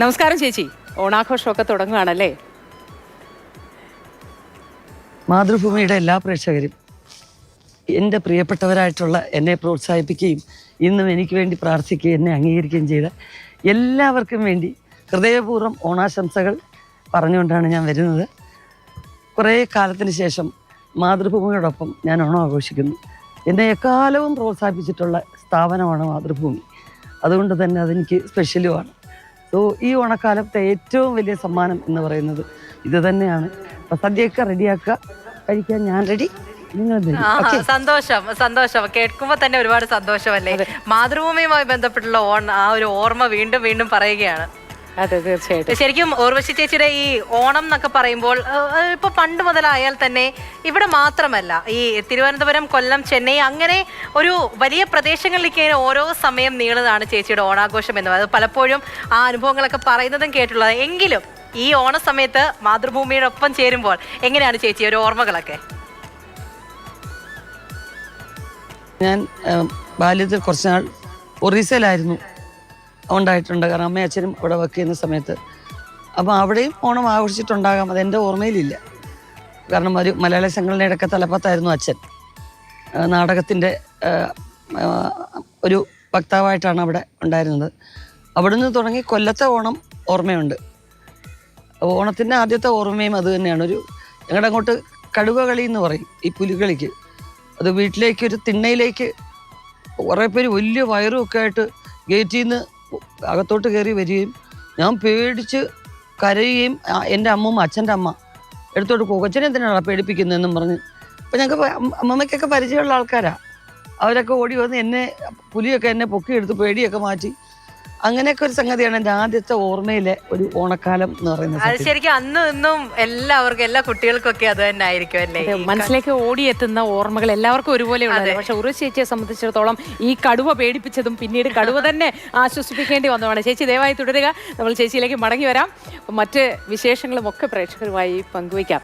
നമസ്കാരം ചേച്ചി. ഓണാഘോഷമൊക്കെ തുടങ്ങുകയാണല്ലേ മാതൃഭൂമിയുടെ എല്ലാ പ്രേക്ഷകരും എന്റെ പ്രിയപ്പെട്ടവരായിട്ടുള്ള എന്നെ പ്രോത്സാഹിപ്പിക്കുകയും ഇന്നും എനിക്ക് വേണ്ടി പ്രാർത്ഥിക്കുകയും എന്നെ അംഗീകരിക്കുകയും ചെയ്ത എല്ലാവർക്കും വേണ്ടി ഹൃദയപൂർവം ഓണാശംസകൾ പറഞ്ഞുകൊണ്ടാണ് ഞാൻ വരുന്നത്. കുറേ കാലത്തിന് ശേഷം മാതൃഭൂമിയോടൊപ്പം ഞാൻ ഓണം ആഘോഷിക്കുന്നു. എന്നെ എക്കാലവും പ്രോത്സാഹിപ്പിച്ചിട്ടുള്ള സ്ഥാപനമാണ് മാതൃഭൂമി. അതുകൊണ്ട് തന്നെ അതെനിക്ക് സ്പെഷ്യലുമാണ് സോ ഈ ഓണക്കാലത്തെ ഏറ്റവും വലിയ സമ്മാനം എന്ന് പറയുന്നത് ഇത് തന്നെയാണ്. അപ്പം സദ്യയൊക്കെ റെഡിയാക്കുക. കഴിക്കാൻ ഞാൻ റെഡി. സന്തോഷം സന്തോഷം. കേൾക്കുമ്പോ തന്നെ ഒരുപാട് സന്തോഷമല്ലേ? മാതൃഭൂമിയുമായി ബന്ധപ്പെട്ടുള്ള ഓൺ ആ ഒരു ഓർമ്മ വീണ്ടും വീണ്ടും പറയുകയാണ്. അതെ തീർച്ചയായിട്ടും. ശരിക്കും ഓർവശി ചേച്ചിയുടെ ഈ ഓണം എന്നൊക്കെ പറയുമ്പോൾ ഏഹ്, ഇപ്പൊ പണ്ട് മുതലായാൽ തന്നെ ഇവിടെ മാത്രമല്ല ഈ തിരുവനന്തപുരം കൊല്ലം ചെന്നൈ അങ്ങനെ ഒരു വലിയ പ്രദേശങ്ങളിലേക്ക് ഇങ്ങനെ ഓരോ സമയം നീളുന്നതാണ് ചേച്ചിയുടെ ഓണാഘോഷം എന്ന്. പറയുന്നത് പലപ്പോഴും ആ അനുഭവങ്ങളൊക്കെ പറയുന്നതും കേട്ടുള്ളത്. എങ്കിലും ഈ ഓണ സമയത്ത് മാതൃഭൂമിയുടെ ഒപ്പം ചേരുമ്പോൾ എങ്ങനെയാണ് ചേച്ചി ഒരു ഓർമ്മകളൊക്കെ? ഞാൻ ഏം, ബാല്യത്തിൽ കുറച്ചുനാൾ ഒറീസയിലായിരുന്നു. ഉണ്ടായിട്ടുണ്ട്. കാരണം അമ്മയും അച്ഛനും അവിടെ വർക്ക് ചെയ്യുന്ന സമയത്ത്. അപ്പോൾ അവിടെയും ഓണം ആഘോഷിച്ചിട്ടുണ്ടാകാം. അതെന്റെ ഓർമ്മയിലില്ല. കാരണം ഒരു മലയാള സംഘടനയുടെയൊക്കെ തലപ്പത്തായിരുന്നു അച്ഛൻ. നാടകത്തിന്റെ ഒരു വക്താവായിട്ടാണ് അവിടെ ഉണ്ടായിരുന്നത്. അവിടുന്ന് തുടങ്ങി കൊല്ലത്തെ ഓണം ഓർമ്മയുണ്ട്. ഓണത്തിന്റെ ആദ്യത്തെ ഓർമ്മയും അത് തന്നെയാണ്. ഒരു ഞങ്ങളുടെ അങ്ങോട്ട് കടുവ കളി എന്ന് പറയും ഈ പുലികളിക്ക്. അത് വീട്ടിലേക്ക് ഒരു തിണ്ണയിലേക്ക് കുറേ പേര് വലിയ വയറും ഒക്കെ ആയിട്ട് ഗേറ്റിൽ നിന്ന് അകത്തോട്ട് കയറി വരികയും ഞാൻ പേടിച്ച് കരയുകയും എന്റെ അമ്മും അച്ഛന്റെ അമ്മ എടുത്തോട്ട് കൊച്ചനെ എന്തിനാണ് പേടിപ്പിക്കുന്നതെന്നും പറഞ്ഞ്. അപ്പം ഞങ്ങൾക്ക് അമ്മമ്മയ്ക്കൊക്കെ പരിചയമുള്ള ആൾക്കാരാണ് അവരൊക്കെ ഓടി വന്ന് എന്നെ പുലിയൊക്കെ എന്നെ പൊക്കിയെടുത്ത് പേടിയൊക്കെ മാറ്റി അങ്ങനെയൊക്കെ ഒരു സംഗതിയാണ് എന്റെ ആദ്യത്തെ ഓർമ്മയിലെ ഒരു ഓണക്കാലം എന്ന് പറയുന്നത് അത് സത്യം. ശരിക്കും അന്നും ഇന്നും എല്ലാവർക്കും എല്ലാ കുട്ടികൾക്കും ഒക്കെ അത് തന്നെ ആയിരിക്കും അല്ലേ? അതെ, മനസ്സിലേക്ക് ഓടിയെത്തുന്ന ഓർമ്മകൾ എല്ലാവർക്കും ഒരുപോലെ ഉള്ളത് പക്ഷെ ഉറു ചേച്ചിയെ സംബന്ധിച്ചിടത്തോളം ഈ കടുവ പേടിപ്പിച്ചതും പിന്നീട് കടുവ തന്നെ ആശ്വസിപ്പിക്കേണ്ടി വന്നതാണ്. ചേച്ചി ദയവായി തുടരുക. നമ്മൾ ചേച്ചിയിലേക്ക് മടങ്ങി വരാം. മറ്റ് വിശേഷങ്ങളും ഒക്കെ പ്രേക്ഷകരുമായി പങ്കുവയ്ക്കാം.